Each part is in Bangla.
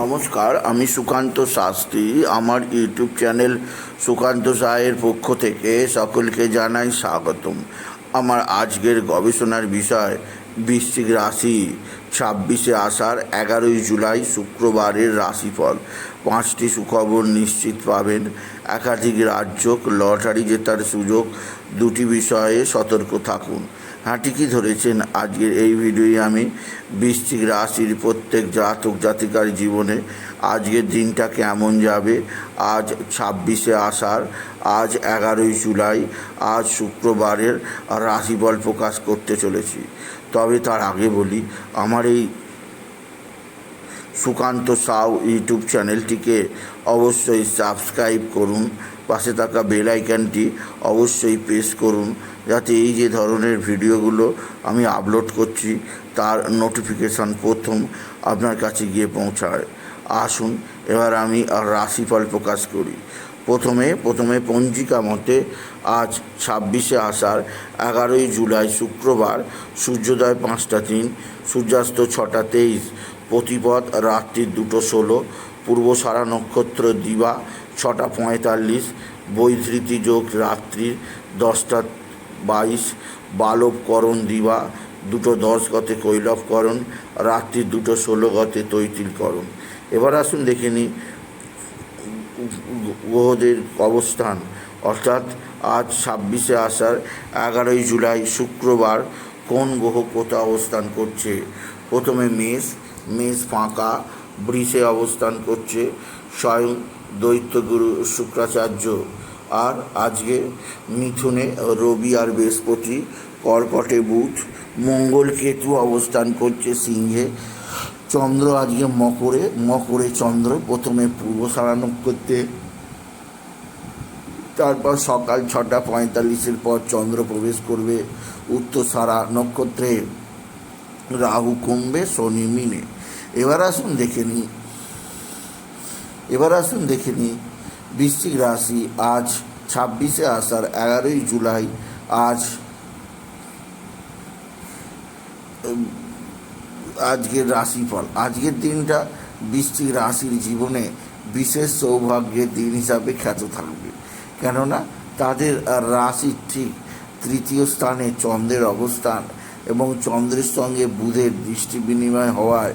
নমস্কার, আমি সুকান্ত শাস্ত্রী। আমার ইউটিউব চ্যানেল সুকান্ত সাহের পক্ষ থেকে সকলকে জানাই স্বাগতম। আমার আজকের গবেষণার বিষয়, বৃশ্চিক রাশি। ছাব্বিশে আষাঢ়, এগারোই জুলাই, শুক্রবারের রাশিফল। পাঁচটি সুখবর নিশ্চিত পাবেন। একাধিক রাজ্য লটারি জেতার সুযোগ। দুটি বিষয়ে সতর্ক থাকুন। ঠিকই ধরেছেন। আজকের এই ভিডিওয়ে আমি বৃশ্চিক রাশির প্রত্যেক জাতক জাতিকার জীবনে আজকের দিনটা কেমন যাবে? আজ ছাব্বিশে আষাঢ়, আজ এগারোই জুলাই, আজ শুক্রবারের রাশিফল প্রকাশ করতে চলেছি। তবে তার আগে বলি, আমার এই সুকান্ত সাউ ইউটিউব চ্যানেলটিকে অবশ্যই সাবস্ক্রাইব করুন, পাশে থাকা বেল আইকনটি অবশ্যই প্রেস করুন যাতে এই যে ধরনের ভিডিওগুলো আমি আপলোড করছি, তার নোটিফিকেশান প্রথম আপনার কাছে গিয়ে পৌঁছায়। আসুন, এবার আমি রাশিফল প্রকাশ করি। প্রথমে প্রথমে পঞ্জিকা মতে আজ ছাব্বিশে আষাঢ়, এগারোই জুলাই শুক্রবার, সূর্যোদয় পাঁচটা তিন, সূর্যাস্ত ছটা তেইশ, প্রতিপদ রাত্রি দুটো ষোলো, পূর্ব সারা নক্ষত্র দিবা ছটা পঁয়তাল্লিশ, বৈধৃতি যোগ রাত্রির দশটা বাইশ বালবকরণ দিবা, দুটো দশ গতে কৈলবকরণ রাত্রি দুটো ষোলো গতে তৈতিলকরণ এবার আসুন দেখে নিই গ্রহদের অবস্থান। অর্থাৎ আজ ছাব্বিশে আষাঢ়, এগারোই জুলাই, শুক্রবার কোন গ্রহ কোথা অবস্থান করছে? প্রথমে মেষ মেষ ফাঁকা, বৃষে অবস্থান করছে, স্বয়ং দৈত্যগুরু শুক্রাচার্য। আর আজকে মিথুনে রবি আর বৃহস্পতি, কর্কটে বুধ, মঙ্গল কেতু অবস্থান করছে সিংহে। চন্দ্র আজকে মকরে মকরে চন্দ্র প্রথমে পূর্ব সারা নক্ষত্রে তারপর সকাল ছটা পঁয়তাল্লিশের পর চন্দ্র প্রবেশ করবে উত্তর সারা নক্ষত্রে। রাহু কমবে শনি মিনে। এবার আসুন দেখে নিই। এবার আসুন দেখে নিই। বৃশ্চিক রাশি আজ ছাব্বিশে আষাঢ়, এগারোই জুলাই। আজ আজকের রাশিফল। আজকের দিনটা বৃশ্চিক রাশির জীবনে বিশেষ সৌভাগ্যের দিন হিসাবে খ্যাত থাকবে। কেননা, তাদের রাশির ঠিক তৃতীয় স্থানে চন্দ্রের অবস্থান এবং চন্দ্রের সঙ্গে বুধের দৃষ্টি বিনিময় হওয়ায়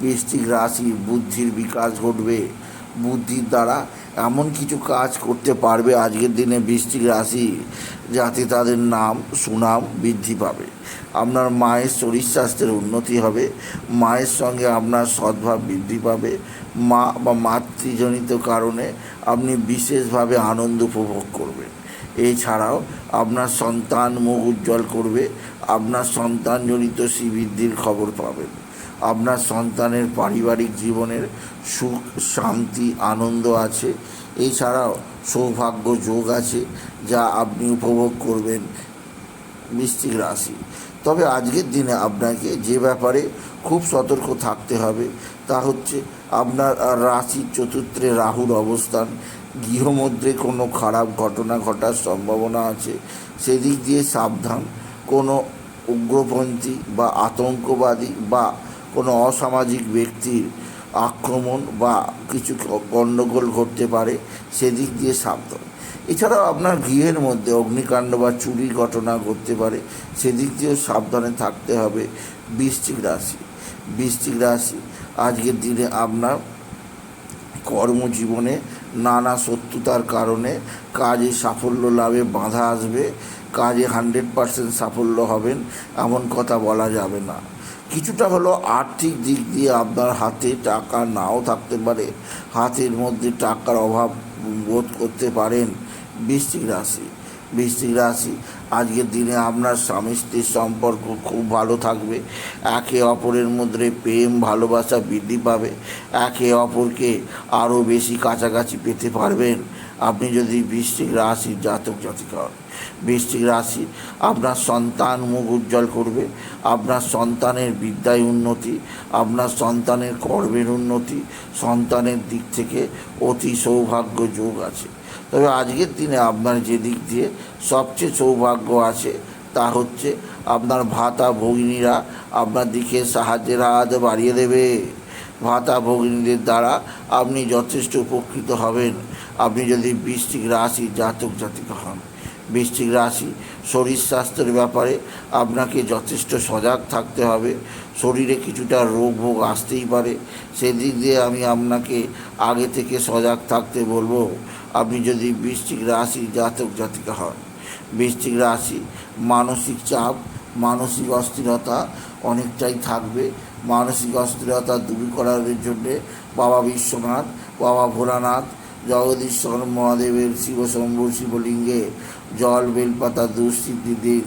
বৃশ্চিক রাশির বুদ্ধির বিকাশ ঘটবে। বুদ্ধির দ্বারা এমন কিছু কাজ করতে পারবে আজকের দিনে বৃশ্চিক রাশি, যাতে তাদের নাম, সুনাম বৃদ্ধি পাবে। আপনার মায়ের শরীর স্বাস্থ্যের উন্নতি হবে, মায়ের সঙ্গে আপনার সদ্ভাব বৃদ্ধি পাবে, মা বা মাতৃজনিত কারণে আপনি বিশেষভাবে আনন্দ উপভোগ করবেন। এছাড়াও আপনার সন্তান মুখ উজ্জ্বল করবে, আপনার সন্তানজনিত শ্রীবৃদ্ধির খবর পাবেন। আপনার সন্তানের পারিবারিক জীবনের সুখ, শান্তি, আনন্দ আছে। এছাড়াও সৌভাগ্য যোগ আছে যা আপনি উপভোগ করবেন বৃশ্চিক রাশি। তবে আজকের দিনে আপনাকে যে ব্যাপারে খুব সতর্ক থাকতে হবে তা হচ্ছে আপনার রাশির চতুর্থে রাহুর অবস্থান। গৃহমধ্যে কোনো খারাপ ঘটনা ঘটার সম্ভাবনা আছে। সেদিক দিয়ে সাবধান। কোনো উগ্রপন্থী বা আতঙ্কবাদী বা কোনো অসামাজিক ব্যক্তির আক্রমণ বা কিছু গণ্ডগোল ঘটতে পারে, সেদিক দিয়ে সাবধান। এছাড়াও আপনার গৃহের মধ্যে অগ্নিকাণ্ড বা চুরির ঘটনা ঘটতে পারে, সেদিক দিয়েও সাবধানে থাকতে হবে বৃশ্চিক রাশি। বৃশ্চিক রাশি, আজকের দিনে আপনার কর্মজীবনে নানা শত্রুতার কারণে কাজে সাফল্য লাভে বাধা আসবে, কাজে হান্ড্রেড পার্সেন্ট সাফল্য হবেন, এমন কথা বলা যাবে না। কিছুটা হলো আর্থিক দিক দিয়ে আপনার হাতে টাকা নাও থাকতে পারে, হাতের মধ্যে টাকার অভাব বোধ করতে পারেন বৃশ্চিক রাশি। বৃশ্চিক রাশি, আজকের দিনে আপনার স্বামী স্ত্রীর সম্পর্ক খুব ভালো থাকবে, একে অপরের মধ্যে প্রেম, ভালোবাসা বৃদ্ধি পাবে, একে অপরকে আরও বেশি কাছাকাছি পেতে পারবেন। আপনি যদি বৃষ্টিক রাশির জাতক জাতিকা হন বৃষ্টিক রাশি আপনার সন্তান মুখ উজ্জ্বল করবে, আপনার সন্তানের বিদ্যায় উন্নতি, আপনার সন্তানের কর্মের উন্নতি, সন্তানের দিক থেকে অতি সৌভাগ্য যোগ আছে। তবে আজকের দিনে আপনার যে দিক দিয়ে সবচেয়ে সৌভাগ্য আছে, তা হচ্ছে আপনার ভাতা ভগিনীরা আপনার দিকে সাহায্যের হাত বাড়িয়ে দেবে। ভাতা ভগিনীদের দ্বারা আপনি যথেষ্ট উপকৃত হবেন। আপনি যদি বৃষ্টিক রাশি জাতক জাতিকা হন। বৃষ্টিক রাশি শরীর স্বাস্থ্যের ব্যাপারে আপনাকে যথেষ্ট সজাগ থাকতে হবে। শরীরে কিছুটা রোগ ভোগ আসতেই পারে। সেদিক দিয়ে আমি আপনাকে আগে থেকে সজাগ থাকতে বলব। আপনি যদি বৃষ্টিক রাশি জাতক জাতিকা হন বৃষ্টিক রাশি মানসিক চাপ, মানসিক অস্থিরতা অনেকটাই থাকবে। মানসিক অস্থিরতা দূর করার জন্যে বাবা বিশ্বনাথ, বাবা ভোলানাথ জগদীশ্বর মহাদেবের শিবশম্ভু শিবলিঙ্গে জল বেলপাতা দুঃস্থিতি দিন।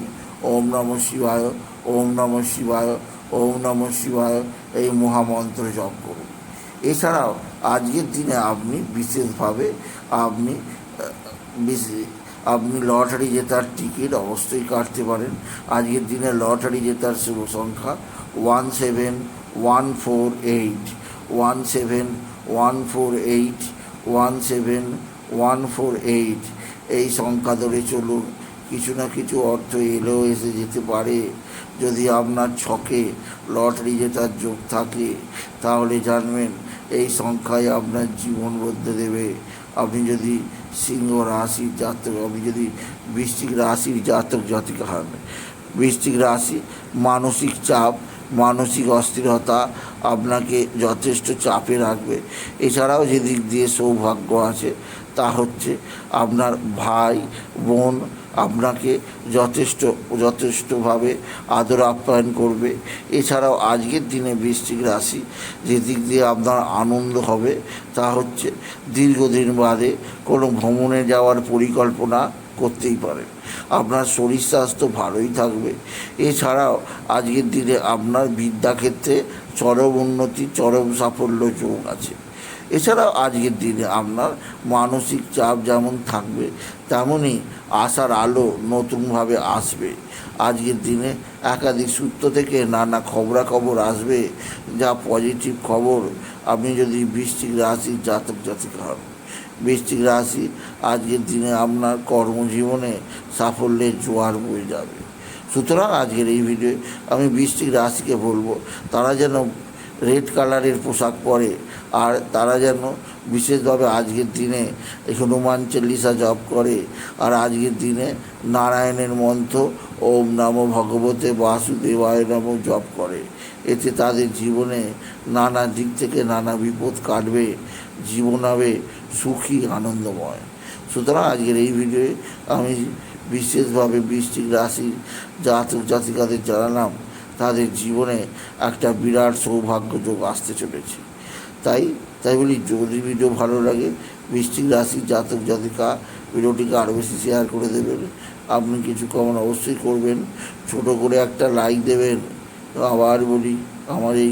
ওম নম শিবায়, ওম নম শিবায়, ওম নম শিবায় এই মহামন্ত্র জপ করুন। এছাড়াও আজকের দিনে আপনি বিশেষভাবে আপনি আপনি লটারি জেতার টিকিট অবশ্যই কাটতে পারেন। আজকের দিনে লটারি জেতার শুভ সংখ্যা one seven one four eight one seven one four eight one seven one four eight এই সংখ্যা ধরে চলুন। কিছু না কিছু অর্থ এলেও এসে যেতে পারে। যদি আপনার ছকে লটারি জেতার যোগ থাকে, তাহলে জানবেন এই সংখ্যায় আপনার জীবন বদলে দেবে। আপনি যদি সিংহ রাশির জাতক, আপনি যদি বৃষ্টিক রাশির জাতক, জাতিকা হন। বৃষ্টিক রাশি মানসিক চাপ মানসিক অস্থিরতা আপনাকে যথেষ্ট চাপে রাখবে। এছাড়াও যে দিক দিয়ে সৌভাগ্য আছে, তা হচ্ছে আপনার ভাই, বোন আপনাকে যথেষ্ট, যথেষ্টভাবে আদর আপ্যায়ন করবে। এছাড়াও আজকের দিনে বৃশ্চিক রাশি, যে দিক দিয়ে আপনার আনন্দ হবে, তা হচ্ছে দীর্ঘদিন বাদে কোনো ভ্রমণে যাওয়ার পরিকল্পনা করতেই পারেন। আপনার শরীর স্বাস্থ্য ভালোই থাকবে। এছাড়াও আজকের দিনে আপনার বিদ্যাক্ষেত্রে চরম উন্নতি, চরম সাফল্য যোগ আছে। এছাড়াও আজকের দিনে আপনার মানসিক চাপ যেমন থাকবে তেমনই আশার আলো নতুনভাবে আসবে। আজকের দিনে একাধিক সূত্র থেকে নানা খবরাখবর আসবে, যা পজিটিভ খবর। আপনি যদি বৃষ্টিক রাশির জাতক জাতিকা হন বৃশ্চিক রাশি আজকের দিনে আপনার কর্মজীবনে সাফল্যের জোয়ার বয়ে যাবে। সুতরাং আজকের এই ভিডিও আমি বৃশ্চিক রাশিকে বলব, তারা যেন রেড কালারের পোশাক পরে আর তারা যেন বিশেষভাবে আজকের দিনে হনুমান চল্লিশা জপ করে আর আজকের দিনে নারায়ণের মন্ত্র ওম নমো ভগবতে বাসুদেবায় নম জপ করে। এতে তাদের জীবনে নানা দিক থেকে নানা বিপদ কাটবে, জীবন হবে সুখী, আনন্দময়। সুতরাং আজকের এই ভিডিওয়ে আমি বিশেষভাবে বৃষ্টিক রাশির জাতক জাতিকাদের জানালাম, তাদের জীবনে একটা বিরাট সৌভাগ্য যোগ আসতে চলেছে। তাই তাই বলি, যদি ভিডিও ভালো লাগে বৃষ্টিক রাশির জাতক জাতিকা ভিডিওটিকে আরও বেশি শেয়ার করে দেবেন। আপনি কিছু কমন অবশ্যই করবেন। ছোট করে একটা লাইক দেবেন। আবার বলি, আমার এই